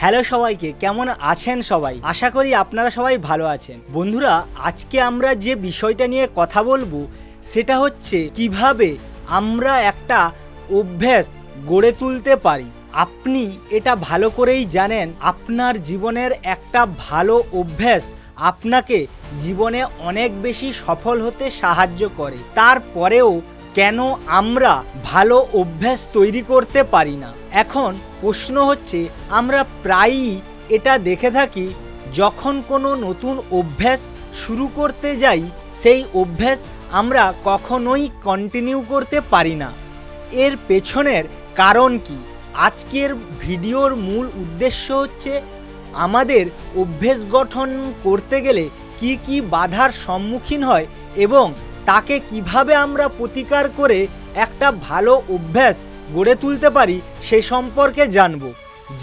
Hello সবাইকে, কেমন আছেন সবাই? আশা করি আপনারা সবাই ভালো আছেন। বন্ধুরা, আজকে আমরা যে বিষয়টা নিয়ে কথা বলব, সেটা হচ্ছে কীভাবে আমরা একটা অভ্যাস গড়ে তুলতে পারি। আপনি এটা ভালো করেই জানেন, আপনার জীবনের একটা ভালো অভ্যাস আপনাকে জীবনে অনেক বেশি সফল হতে সাহায্য করে। তারপরেও কেন আমরা ভালো অভ্যাস তৈরি করতে পারি না? এখন প্রশ্ন হচ্ছে, আমরা প্রায়ই এটা দেখে থাকি, যখন কোনো নতুন অভ্যাস শুরু করতে যাই, সেই অভ্যাস আমরা কখনোই কন্টিনিউ করতে পারি না। এর পেছনের কারণ কি? আজকের ভিডিওর মূল উদ্দেশ্য হচ্ছে, আমাদের অভ্যেস গঠন করতে গেলে কি কি বাধার সম্মুখীন হয় এবং তাকে কীভাবে আমরা প্রতিকার করে একটা ভালো অভ্যাস গড়ে তুলতে পারি সে সম্পর্কে জানব,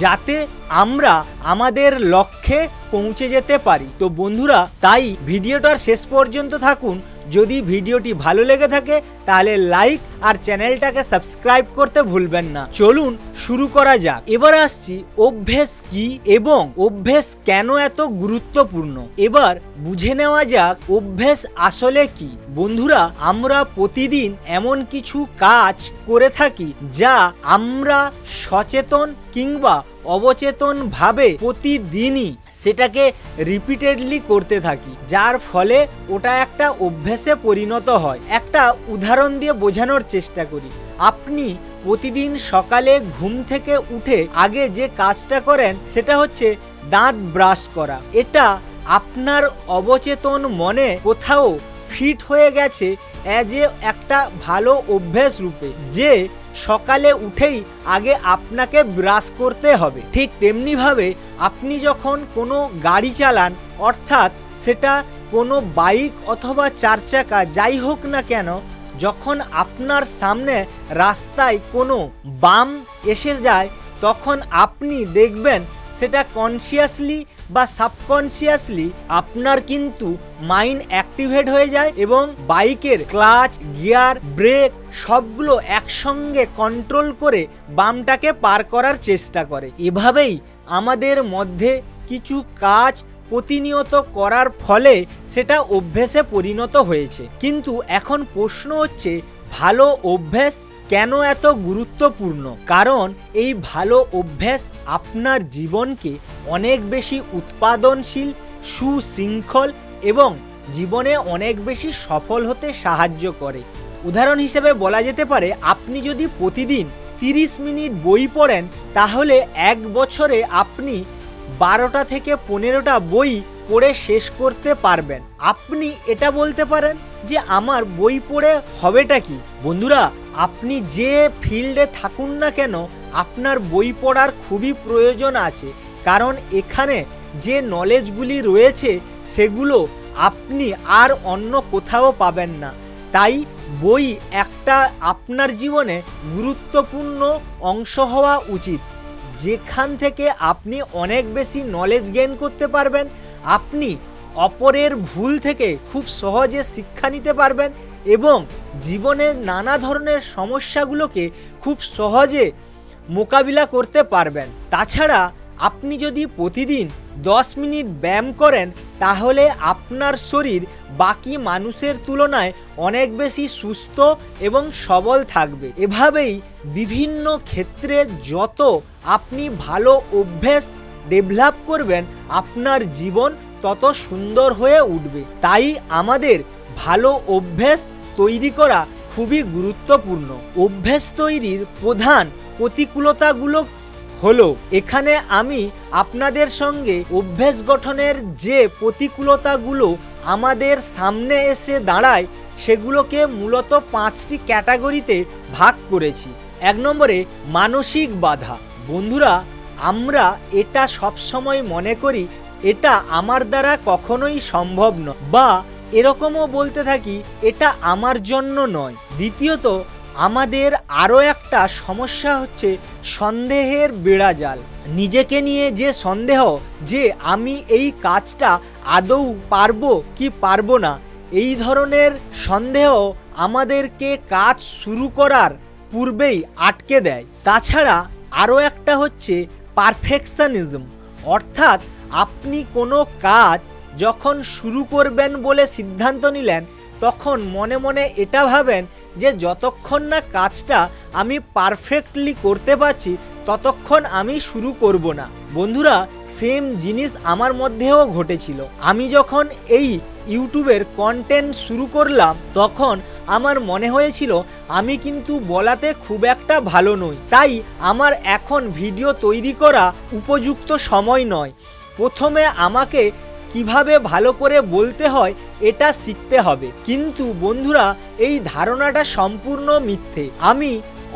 যাতে আমরা আমাদের লক্ষ্যে পৌঁছে যেতে পারি। তো বন্ধুরা, তাই ভিডিওটার শেষ পর্যন্ত থাকুন যদি ভিডিওটি ভালো লেগে থাকে, তাহলে লাইক আর চ্যানেলটাকে সাবস্ক্রাইব করতে ভুলবেন না। চলুন শুরু করা যাক। এবার আসছি অভ্যেস কি এবং অভ্যেস কেন এত গুরুত্বপূর্ণ? এবার বুঝে নেওয়া যাক অভ্যেস আসলে কি। বন্ধুরা, আমরা প্রতিদিন এমন কিছু কাজ করে থাকি যা আমরা সচেতন কিংবা অবচেতন ভাবে প্রতিদিনই সেটাকে রিপিটেডলি করতে থাকি, যার ফলে ওটা একটা অভ্যাসে পরিণত হয়। একটা উদাহরণ দিয়ে বোঝানোর চেষ্টা করি। আপনি প্রতিদিন সকালে ঘুম থেকে উঠে আগে যে কাজটা করেন, সেটা হচ্ছে দাঁত ব্রাশ করা। এটা আপনার অবচেতন মনে কোথাও ফিট হয়ে গেছে অ্যাজ এ একটা ভালো অভ্যেস রূপে, যে সকালে উঠেই আগে আপনাকে ব্রাশ করতে হবে। ঠিক তেমনিভাবে আপনি যখন কোনো গাড়ি চালান, অর্থাৎ সেটা কোনো বাইক অথবা চার চাকা যাই হোক না কেন, যখন আপনার সামনে রাস্তায় কোনো বাম এসে যায়, তখন আপনি দেখবেন সেটা কনসিয়াসলি বা সাবকনসিয়াসলি আপনার কিন্তু মাইন্ড অ্যাক্টিভেট হয়ে যায় এবং বাইকের ক্লাচ, গিয়ার, ব্রেক সবগুলো একসঙ্গে কন্ট্রোল করে বামটাকে পার করার চেষ্টা করে। এভাবেই আমাদের মধ্যে কিছু কাজ প্রতিনিয়ত করার ফলে সেটা অভ্যেসে পরিণত হয়েছে। কিন্তু এখন প্রশ্ন হচ্ছে, ভালো অভ্যেস কেন এত গুরুত্বপূর্ণ? কারণ এই ভালো অভ্যাস আপনার জীবনকে অনেক বেশি উৎপাদনশীল, সুশৃঙ্খল এবং জীবনে অনেক বেশি সফল হতে সাহায্য করে। উদাহরণ হিসেবে বলা যেতে পারে, আপনি যদি প্রতিদিন তিরিশ মিনিট বই পড়েন, তাহলে এক বছরে আপনি বারোটা থেকে পনেরোটা বই পড়ে শেষ করতে পারবেন। আপনি এটা বলতে পারেন যে, আমার বই পড়ে হবেটা কি? বন্ধুরা আপনি যে ফিল্ডে থাকুন না কেন, আপনার বই পড়ার খুবই প্রয়োজন আছে। কারণ এখানে যে নলেজগুলি রয়েছে, সেগুলো আপনি আর অন্য কোথাও পাবেন না। তাই বই একটা আপনার জীবনে গুরুত্বপূর্ণ অংশ হওয়া উচিত। যেখান থেকে আপনি অনেক বেশি নলেজ গেইন করতে পারবেন, আপনি অপরের ভুল থেকে খুব সহজে শিক্ষা নিতে পারবেন এবং জীবনের নানা ধরনের সমস্যাগুলোকে খুব সহজে মোকাবিলা করতে পারবেন। তাছাড়া আপনি যদি প্রতিদিন দশ মিনিট ব্যায়াম করেন, তাহলে আপনার শরীর বাকি মানুষের তুলনায় অনেক বেশি সুস্থ এবং সবল থাকবে। এভাবেই বিভিন্ন ক্ষেত্রে যত আপনি ভালো অভ্যেস ডেভেলপ করবেন, আপনার জীবন তত সুন্দর হয়ে উঠবে। তাই আমাদের ভালো অভ্যেস তৈরি করা খুবই গুরুত্বপূর্ণ। অভ্যেস তৈরির প্রধান প্রতিকূলতাগুলো হলো, এখানে আমি আপনাদের সঙ্গে অভ্যেস গঠনের যে প্রতিকূলতাগুলো আমাদের সামনে এসে দাঁড়ায়, সেগুলোকে মূলত পাঁচটি ক্যাটাগরিতে ভাগ করেছি। এক নম্বরে, মানসিক বাধা। বন্ধুরা, আমরা এটা সবসময় মনে করি, এটা আমার দ্বারা কখনোই সম্ভব নয়। বা এরকমও বলতে থাকি, এটা আমার জন্য নয়। দ্বিতীয়ত, আমাদের আরও একটা সমস্যা হচ্ছে সন্দেহের বেড়াজাল নিজেকে নিয়ে যে সন্দেহ, যে আমি এই কাজটা আদৌ পারব কি পারব না, এই ধরনের সন্দেহ আমাদেরকে কাজ শুরু করার পূর্বেই আটকে দেয়। তাছাড়া আরও একটা হচ্ছে পারফেকশনিজম। অর্থাৎ আপনি কোনো কাজ যখন শুরু করবেন বলে সিদ্ধান্ত নিলেন, তখন মনে মনে এটা ভাবেন যে যতক্ষণ না কাজটা আমি পারফেক্টলি করতে পারছি, ততক্ষণ আমি শুরু করব না। বন্ধুরা সেম জিনিস আমার মধ্যেও ঘটেছিল। আমি যখন এই ইউটিউবের কন্টেন্ট শুরু করলাম, তখন আমার মনে হয়েছিল আমি কিন্তু বলাতে খুব একটা ভালো নই। তাই আমার এখন ভিডিও তৈরি করা উপযুক্ত সময় নয়। প্রথমে আমাকে কীভাবে ভালো করে বলতে হয়, এটা শিখতে হবে। কিন্তু বন্ধুরা, এই ধারণাটা সম্পূর্ণ মিথ্যে। আমি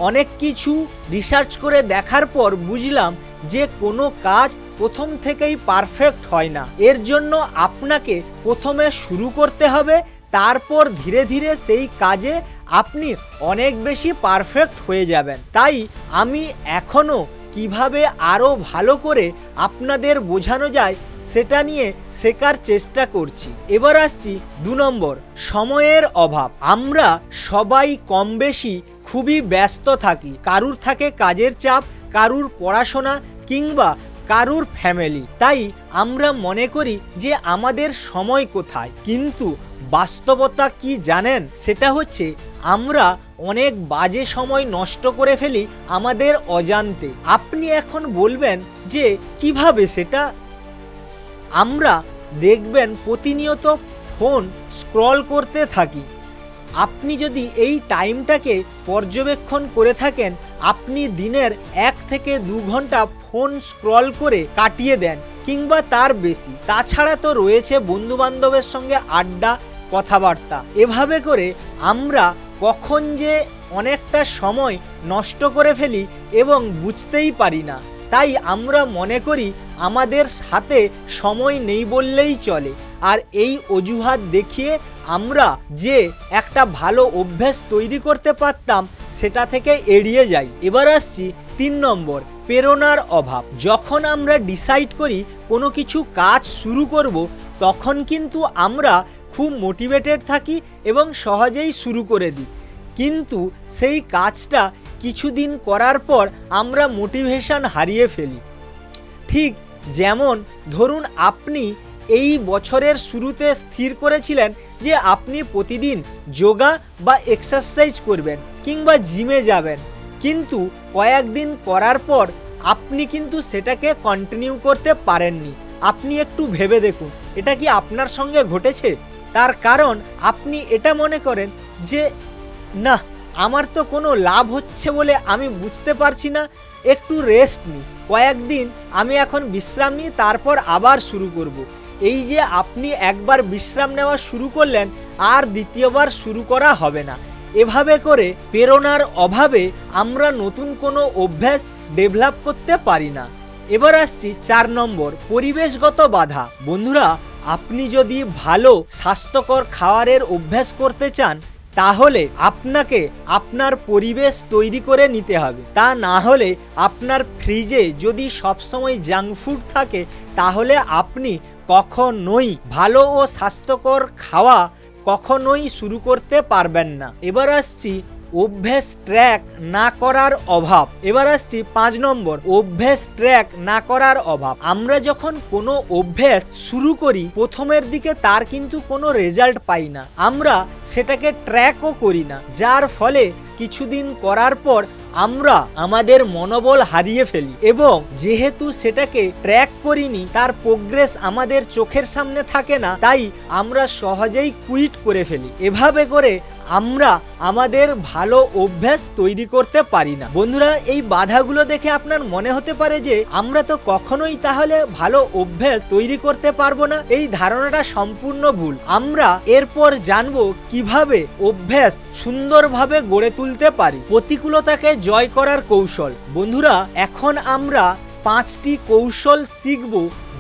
অনেক কিছু রিসার্চ করে দেখার পর বুঝলাম যে কোনো কাজ প্রথম থেকেই পারফেক্ট হয় না। এর জন্য আপনাকে প্রথমে শুরু করতে হবে, তারপর ধীরে ধীরে সেই কাজে আপনি অনেক বেশি পারফেক্ট হয়ে যাবেন। তাই আমি এখনও কীভাবে আরও ভালো করে আপনাদের বোঝানো যায় সেটা নিয়ে শেখার চেষ্টা করছি। এবার আসছি দু নম্বর, সময়ের অভাব। আমরা সবাই কম বেশি খুবই ব্যস্ত থাকি। কারুর থাকে কাজের চাপ, কারুর পড়াশোনা কিংবা কারুর ফ্যামিলি তাই আমরা মনে করি যে আমাদের সময় কোথায়। কিন্তু বাস্তবতা কি জানেন? সেটা হচ্ছে আমরা অনেক বাজে সময় নষ্ট করে ফেলি আমাদের অজান্তে। আপনি এখন বলবেন যে কীভাবে সেটা? আমরা দেখবেন প্রতিনিয়ত ফোন স্ক্রল করতে থাকি। আপনি যদি এই টাইমটাকে পর্যবেক্ষণ করে থাকেন, আপনি দিনের এক থেকে দু ঘণ্টা ফোন স্ক্রল করে কাটিয়ে দেন কিংবা তার বেশি। তাছাড়া তো রয়েছে বন্ধু বান্ধবের সঙ্গে আড্ডা, কথাবার্তা। এভাবে করে আমরা কখন যে অনেকটা সময় নষ্ট করে ফেলি এবং বুঝতেই পারি না। তাই আমরা মনে করি আমাদের সাথে সময় নেই বললেই চলে। আর এই অজুহাত দেখিয়ে আমরা যে একটা ভালো অভ্যাস তৈরি করতে পারতাম, সেটা থেকে এড়িয়ে যাই। এবার আসছি তিন নম্বর প্রেরণার অভাব। যখন আমরা ডিসাইড করি কোনো কিছু কাজ শুরু করব, তখন কিন্তু আমরা খুব মোটিভেটেড থাকি এবং সহজেই শুরু করে দিই। কিন্তু সেই কাজটা কিছুদিন করার পর আমরা মোটিভেশন হারিয়ে ফেলি। ঠিক যেমন ধরুন আপনি এই বছরের শুরুতে স্থির করেছিলেন যে আপনি প্রতিদিন যোগা বা এক্সারসাইজ করবেন কিংবা জিমে যাবেন। কিন্তু কয়েকদিন করার পর আপনি কিন্তু সেটাকে কন্টিনিউ করতে পারেননি। আপনি একটু ভেবে দেখুন, এটা কি আপনার সঙ্গে ঘটেছে? তার কারণ আপনি এটা মনে করেন যে, না, আমার তো কোনো লাভ হচ্ছে বলে আমি বুঝতে পারছি না, একটু রেস্ট নিই কয়েকদিন আমি এখন বিশ্রাম নিই, তারপর আবার শুরু করব। এই যে আপনি একবার বিশ্রাম নেওয়া শুরু করলেন, আর দ্বিতীয়বার শুরু করা হবে না। এভাবে করে প্রেরণার অভাবে আমরা নতুন কোনো অভ্যাস ডেভেলপ করতে পারি না। এবার আসছি চার নম্বর, পরিবেশগত বাধা। বন্ধুরা, আপনি যদি ভালো, স্বাস্থ্যকর খাবারের অভ্যাস করতে চান, তাহলে আপনাকে আপনার পরিবেশ তৈরি করে নিতে হবে। তা না হলে আপনার ফ্রিজে যদি সবসময় জাঙ্ক ফুড থাকে, তাহলে আপনি কখনোই ভালো ও স্বাস্থ্যকর খাওয়া কখনোই শুরু করতে পারবেন না। এবার আসছি অভ্যেস ট্র্যাক না করার অভাব। এবার আসছি পাঁচ নম্বর, অভ্যেস ট্র্যাক না করার অভাব। আমরা যখন কোনো অভ্যেস শুরু করি, প্রথমের দিকে তার কিন্তু কোনো রেজাল্ট পাই না। আমরা সেটাকে ট্র্যাকও করি না। যার ফলে কিছুদিন করার পর আমরা আমাদের মনোবল হারিয়ে ফেলি এবং যেহেতু সেটাকে ট্র্যাক করিনি, তার প্রোগ্রেস আমাদের চোখের সামনে থাকে না, তাই আমরা সহজেই কুইট করে ফেলি। এভাবে করে আমরা আমাদের ভালো অভ্যাস তৈরি করতে পারি না। বন্ধুরা, এই বাধাগুলো দেখে আপনার মনে হতে পারে যে, আমরা তো কখনোই তাহলে ভালো অভ্যাস তৈরি করতে পারব না। এই ধারণাটা সম্পূর্ণ ভুল। আমরা এরপর জানব কীভাবে অভ্যাস সুন্দরভাবে গড়ে তুলতে পারি। প্রতিকূলতাকে জয় করার কৌশল। বন্ধুরা, এখন আমরা পাঁচটি কৌশল শিখব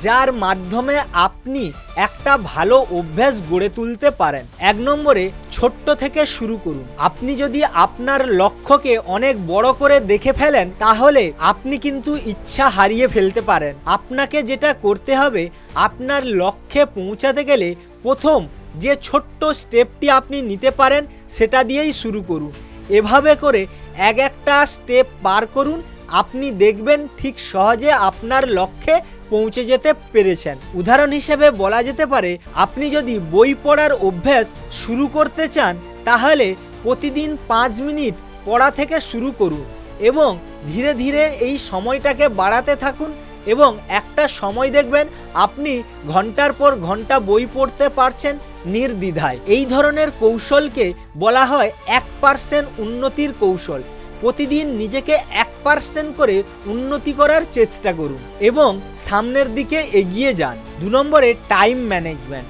যার মাধ্যমে আপনি একটা ভালো অভ্যাস গড়ে তুলতে পারেন। এক নম্বরে ছোট্ট থেকে শুরু করুন। আপনি যদি আপনার লক্ষ্যকে অনেক বড় করে দেখে ফেলেন, তাহলে আপনি কিন্তু ইচ্ছা হারিয়ে ফেলতে পারেন। আপনাকে যেটা করতে হবে, আপনার লক্ষ্যে পৌঁছাতে গেলে প্রথম যে ছোট্ট স্টেপটি আপনি নিতে পারেন, সেটা দিয়েই শুরু করুন। এভাবে করে এক একটা স্টেপ পার করুন। আপনি দেখবেন ঠিক সহজে আপনার লক্ষ্যে পৌঁছে যেতে পেরেছেন। উদাহরণ হিসেবে বলা যেতে পারে, আপনি যদি বই পড়ার অভ্যাস শুরু করতে চান, তাহলে প্রতিদিন পাঁচ মিনিট পড়া থেকে শুরু করুন এবং ধীরে ধীরে এই সময়টাকে বাড়াতে থাকুন এবং একটা সময় দেখবেন আপনি ঘণ্টার পর ঘণ্টা বই পড়তে পারছেন নির্দ্বিধায়। এই ধরনের কৌশলকে বলা হয় এক পার্সেন্ট উন্নতির কৌশল। প্রতিদিন নিজেকে এক পার্সেন্ট করে উন্নতি করার চেষ্টা করুন এবং সামনের দিকে এগিয়ে যান। দু নম্বরে টাইম ম্যানেজমেন্ট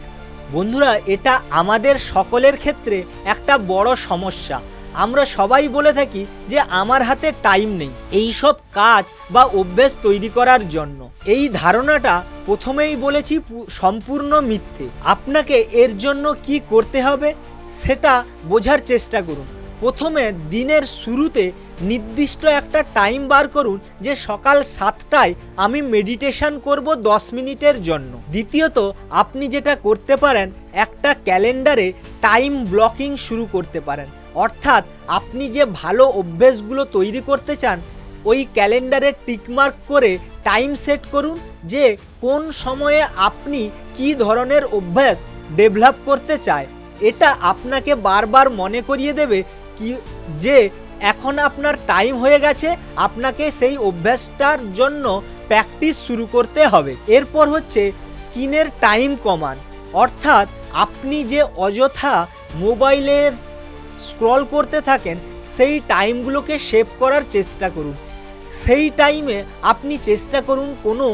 বন্ধুরা, এটা আমাদের সকলের ক্ষেত্রে একটা বড় সমস্যা। আমরা সবাই বলে থাকি যে আমার হাতে টাইম নেই। এই সব কাজ বা অভ্যেস তৈরি করার জন্য। এই ধারণাটা প্রথমেই বলেছি সম্পূর্ণ মিথ্যে। আপনাকে এর জন্য কি করতে হবে, সেটা বোঝার চেষ্টা করুন। প্রথমে দিনের শুরুতে নির্দিষ্ট একটা টাইম বার করুন যে সকাল সাতটায় আমি মেডিটেশন করব দশ মিনিটের জন্য। দ্বিতীয়ত, আপনি যেটা করতে পারেন, একটা ক্যালেন্ডারে টাইম ব্লকিং শুরু করতে পারেন। অর্থাৎ, আপনি যে ভালো অভ্যেসগুলো তৈরি করতে চান, ওই ক্যালেন্ডারে টিকমার্ক করে টাইম সেট করুন যে কোন সময়ে আপনি কি ধরনের অভ্যাস ডেভেলপ করতে চায়। এটা আপনাকে বারবার মনে করিয়ে দেবে কি যে এখন আপনার টাইম হয়ে গেছে, আপনাকে সেই অভ্যাসটার জন্য প্র্যাকটিস শুরু করতে হবে। এরপর হচ্ছে স্ক্রিনের টাইম কমান। অর্থাৎ আপনি যে অযথা মোবাইলের স্ক্রল করতে থাকেন, সেই টাইমগুলোকে সেভ করার চেষ্টা করুন। সেই টাইমে আপনি চেষ্টা করুন কোনো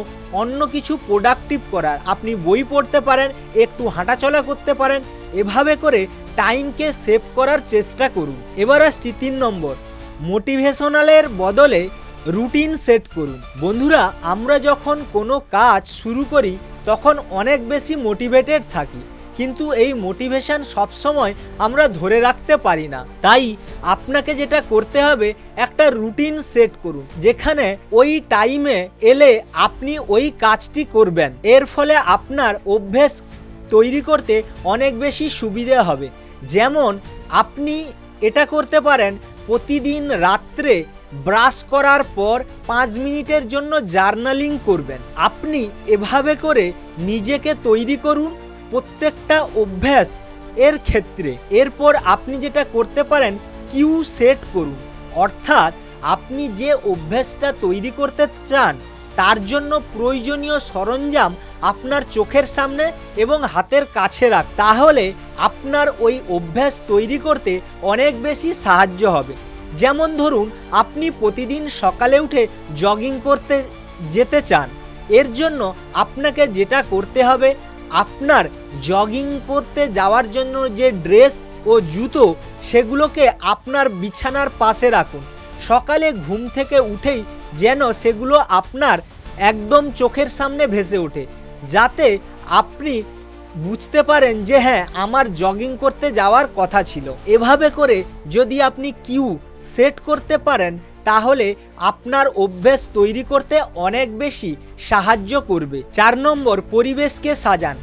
অন্য কিছু প্রোডাক্টিভ করার। আপনি বই পড়তে পারেন, একটু হাঁটাচলা করতে পারেন, এভাবে করে টাইমকে সেভ করার চেষ্টা করুন। এবার আসছি তিন নম্বর। মোটিভেশনালের বদলে রুটিন সেট করুন। বন্ধুরা, আমরা যখন কোনো কাজ শুরু করি, তখন অনেক বেশি মোটিভেটেড থাকি। কিন্তু এই মোটিভেশন সবসময় আমরা ধরে রাখতে পারি না। তাই আপনাকে যেটা করতে হবে, একটা রুটিন সেট করুন, যেখানে ওই টাইমে এলে আপনি ওই কাজটি করবেন। এর ফলে আপনার অভ্যেস তৈরি করতে অনেক বেশি সুবিধে হবে। যেমন আপনি এটা করতে পারেন, প্রতিদিন রাত্রে ব্রাশ করার পর পাঁচ মিনিটের জন্য জার্নালিং করবেন। আপনি এভাবে করে নিজেকে তৈরি করুন প্রত্যেকটা অভ্যাস এর ক্ষেত্রে। এরপর আপনি যেটা করতে পারেন, কিউ সেট করুন। অর্থাৎ আপনি যে অভ্যাসটা তৈরি করতে চান তার জন্য প্রয়োজনীয় সরঞ্জাম আপনার চোখের সামনে এবং হাতের কাছে রাখ। তাহলে আপনার ওই অভ্যাস তৈরি করতে অনেক বেশি সাহায্য হবে। যেমন ধরুন, আপনি প্রতিদিন সকালে উঠে জগিং করতে যেতে চান। এর জন্য আপনাকে যেটা করতে হবে, আপনার জগিং করতে যাওয়ার জন্য যে ড্রেস ও জুতো, সেগুলোকে আপনার বিছানার পাশে রাখুন। সকালে ঘুম থেকে উঠেই যেন সেগুলো আপনার একদম চোখের সামনে ভেসে ওঠে, যাতে আপনি বুঝতে পারেন যে হ্যাঁ আমার জগিং করতে যাওয়ার কথা ছিল। এভাবে করে যদি আপনি কিউ সেট করতে পারেন, তাহলে আপনার অভ্যেস তৈরি করতে অনেক বেশি সাহায্য করবে। চার নম্বর, পরিবেশকে সাজান।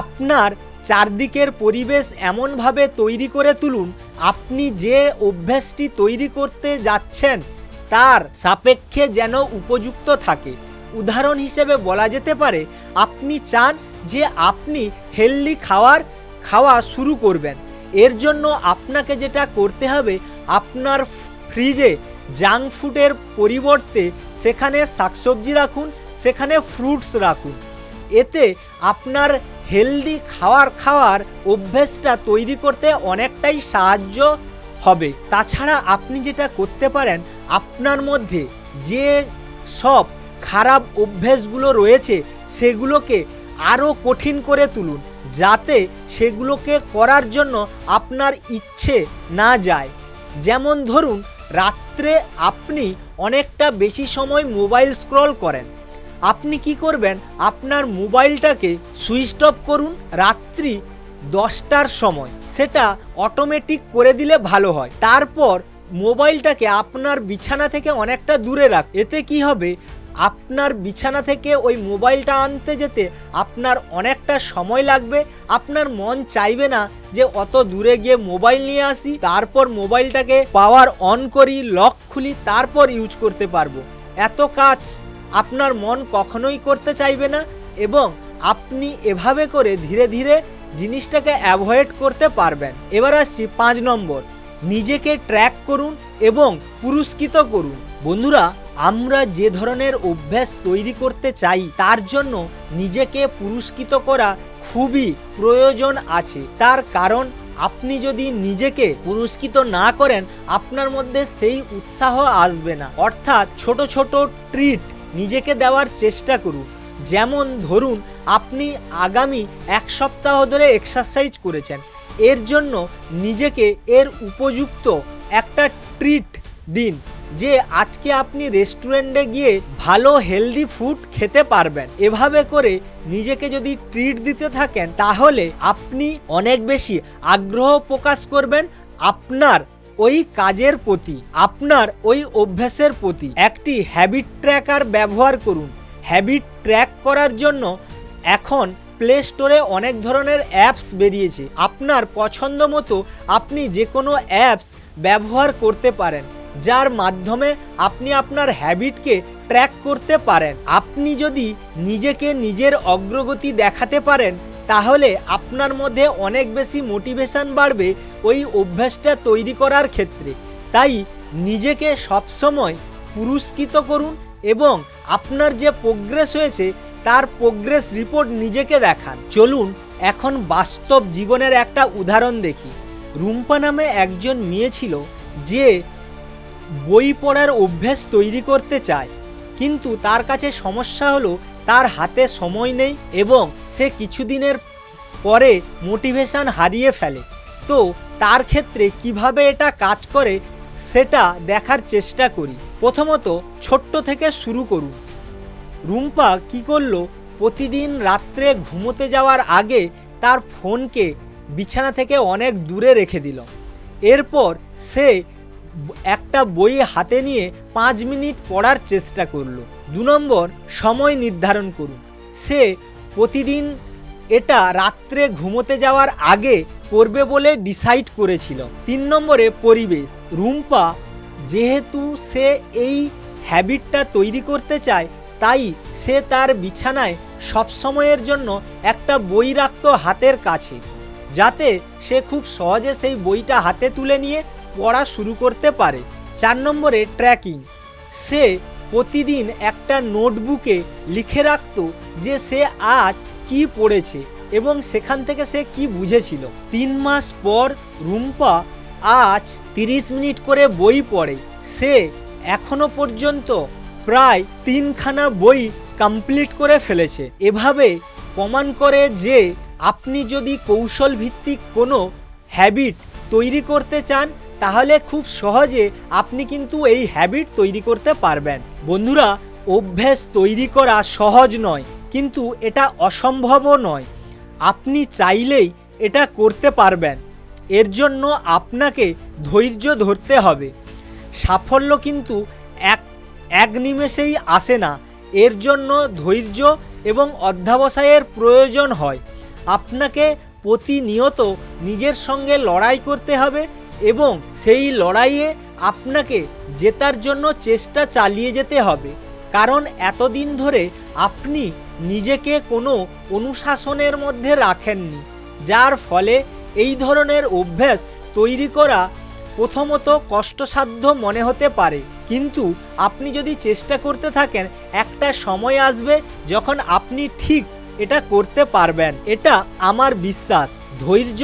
আপনার চারদিকের পরিবেশ এমনভাবে তৈরি করে তুলুন, আপনি যে অভ্যাসটি তৈরি করতে যাচ্ছেন তার সাপেক্ষে যেন উপযুক্ত থাকে। উদাহরণ হিসেবে বলা যেতে পারে, আপনি চান যে আপনি হেলদি খাওয়ার, খাওয়া শুরু করবেন। এর জন্য আপনাকে যেটা করতে হবে, আপনার ফ্রিজে জাঙ্ক ফুডের পরিবর্তে সেখানে শাকসবজি রাখুন, সেখানে ফ্রুটস রাখুন। এতে আপনার হেলদি খাওয়ার খাওয়ার অভ্যেসটা তৈরি করতে অনেকটাই সাহায্য হবে। তাছাড়া আপনি যেটা করতে পারেন আপনার মধ্যে যে সব খারাপ অভ্যেসগুলো রয়েছে, সেগুলোকে আরও কঠিন করে তুলুন, যাতে সেগুলোকে করার জন্য আপনার ইচ্ছে না যায়। যেমন ধরুন, রাত্রে আপনি অনেকটা বেশি সময় মোবাইল স্ক্রল করেন। আপনি কি করবেন? আপনার মোবাইলটাকে সুইচ অফ করুন রাত্রি দশটার সময়। সেটা অটোমেটিক করে দিলে ভালো হয়। তারপর মোবাইলটাকে আপনার বিছানা থেকে অনেকটা দূরে রাখ। এতে কি হবে? আপনার বিছানা থেকে ওই মোবাইলটা আনতে যেতে আপনার অনেকটা সময় লাগবে। আপনার মন চাইবে না যে অত দূরে গিয়ে মোবাইল নিয়ে আসি, তারপর মোবাইলটাকে পাওয়ার অন করি লক খুলি, তারপর ইউজ করতে পারব। এত কাজ আপনার মন কখনোই করতে চাইবে না এবং আপনি এভাবে করে ধীরে ধীরে জিনিসটাকে অ্যাভয়েড করতে পারবেন। এবার আসছি পাঁচ নম্বর। নিজেকে ট্র্যাক করুন এবং পুরস্কৃত করুন। বন্ধুরা, আমরা যে ধরনের অভ্যাস তৈরি করতে চাই, তার জন্য নিজেকে পুরস্কৃত করা খুবই প্রয়োজন আছে। তার কারণ, আপনি যদি নিজেকে পুরস্কৃত না করেন, আপনার মধ্যে সেই উৎসাহ আসবে না। অর্থাৎ ছোট ছোট ট্রিট নিজেকে দেওয়ার চেষ্টা করুন। যেমন ধরুন, আপনি আগামী এক সপ্তাহ ধরে এক্সারসাইজ করেছেন। এর জন্য নিজেকে এর উপযুক্ত একটা ট্রিট দিন যে আজকে আপনি রেস্টুরেন্টে গিয়ে ভালো হেলদি ফুড খেতে পারবেন। এভাবে করে নিজেকে যদি ট্রিট দিতে থাকেন, তাহলে আপনি অনেক বেশি আগ্রহ প্রকাশ করবেন আপনার ওই কাজের প্রতি, আপনার ওই অভ্যাসের প্রতি। একটি হ্যাবিট ট্র্যাকার ব্যবহার করুন। হ্যাবিট ট্র্যাক করার জন্য এখন প্লে স্টোরে অনেক ধরনের অ্যাপস বেরিয়েছে। আপনার পছন্দ মতো আপনি যে কোনো অ্যাপস ব্যবহার করতে পারেন, যার মাধ্যমে আপনি আপনার হ্যাবিটকে ট্র্যাক করতে পারেন। আপনি যদি নিজেকে নিজের অগ্রগতি দেখাতে পারেন, তাহলে আপনার মধ্যে অনেক বেশি মোটিভেশন বাড়বে ওই অভ্যাসটা তৈরি করার ক্ষেত্রে। তাই নিজেকে সবসময় পুরস্কৃত করুন এবং আপনার যে প্রোগ্রেস হয়েছে তার প্রোগ্রেস রিপোর্ট নিজেকে দেখান। চলুন, এখন বাস্তব জীবনের একটা উদাহরণ দেখি। রুম্পা নামে একজন মেয়ে ছিল যে বই পড়ার অভ্যাস তৈরি করতে চায়। কিন্তু তার কাছে সমস্যা হলো, তার হাতে সময় নেই এবং সে কিছুদিনের পরে মোটিভেশন হারিয়ে ফেলে। তো তার ক্ষেত্রে কীভাবে এটা কাজ করে, সেটা দেখার চেষ্টা করি। প্রথমত, ছোট্ট থেকে শুরু করুন। রুম্পা কি করল? প্রতিদিন রাত্রে ঘুমোতে যাওয়ার আগে তার ফোনকে বিছানা থেকে অনেক দূরে রেখে দিল। এরপর সে একটা বই হাতে নিয়ে পাঁচ মিনিট পড়ার চেষ্টা করল। দু নম্বর, সময় নির্ধারণ করুন। সে প্রতিদিন এটা রাত্রে ঘুমোতে যাওয়ার আগে করবে বলে ডিসাইড করেছিল। তিন নম্বরে, পরিবেশ। রুম্পা যেহেতু সে এই হ্যাবিটটা তৈরি করতে চায় তাই সে তার বিছানায় সবসময়ের জন্য একটা বই রাখত হাতের কাছে, যাতে সে খুব সহজে সেই বইটা হাতে তুলে নিয়ে পড়া শুরু করতে পারে। চার নম্বরে ট্র্যাকিং। সে প্রতিদিন একটা নোটবুকে লিখে রাখতো যে সে আজ কি পড়েছে এবং সেখান থেকে সে কি বুঝেছিল। তিন মাস পর রুম্পা আজ তিরিশ মিনিট করে বই পড়ে। সে এখনও পর্যন্ত প্রায় তিনখানা বই কমপ্লিট করে ফেলেছে। এভাবে প্রমাণ করে যে আপনি যদি কৌশল ভিত্তিক কোনো হ্যাবিট তৈরি করতে চান, তাহলে খুব সহজে আপনি কিন্তু এই হ্যাবিট তৈরি করতে পারবেন। বন্ধুরা, অভ্যেস তৈরি করা সহজ নয়, কিন্তু এটা অসম্ভবও নয়। আপনি চাইলেই এটা করতে পারবেন। এর জন্য আপনাকে ধৈর্য ধরতে হবে। সাফল্য কিন্তু এক এক নিমেষেই আসে না। এর জন্য ধৈর্য এবং অধ্যাবসায়ের প্রয়োজন হয়। আপনাকে প্রতিনিয়ত নিজের সঙ্গে লড়াই করতে হবে এবং সেই লড়াইয়ে আপনাকে জেতার জন্য চেষ্টা চালিয়ে যেতে হবে। কারণ এতদিন ধরে আপনি নিজেকে কোনো অনুশাসনের মধ্যে রাখেননি, যার ফলে এই ধরনের অভ্যাস তৈরি করা প্রথমত কষ্টসাধ্য মনে হতে পারে। কিন্তু আপনি যদি চেষ্টা করতে থাকেন, একটা সময় আসবে যখন আপনি ঠিক এটা করতে পারবেন। এটা আমার বিশ্বাস। ধৈর্য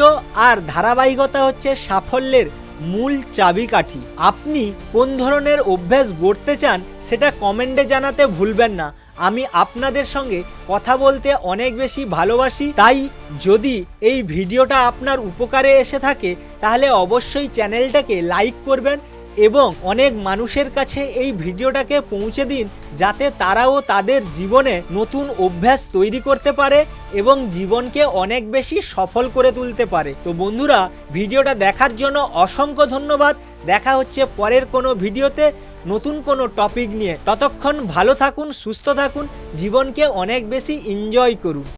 আর ধারাবাহিকতা হচ্ছে সাফল্যের মূল চাবিকাঠি। আপনি কোন ধরনের অভ্যাস গড়তে চান, সেটা কমেন্টে জানাতে ভুলবেন না। আমি আপনাদের সঙ্গে কথা বলতে অনেক বেশি ভালোবাসি। তাই যদি এই ভিডিওটা আপনার উপকারে এসে থাকে, তাহলে অবশ্যই চ্যানেলটাকে লাইক করবেন এবং অনেক মানুষের কাছে এই ভিডিওটাকে পৌঁছে দিন যাতে তারাও তাদের জীবনে নতুন অভ্যাস তৈরি করতে পারে এবং জীবনকে অনেক বেশি সফল করে তুলতে পারে। তো বন্ধুরা, ভিডিওটা দেখার জন্য অসংখ্য ধন্যবাদ। দেখা হচ্ছে পরের কোনো ভিডিওতে নতুন কোনো টপিক নিয়ে। ততক্ষণ ভালো থাকুন, সুস্থ থাকুন, জীবনকে অনেক বেশি এনজয় করুন।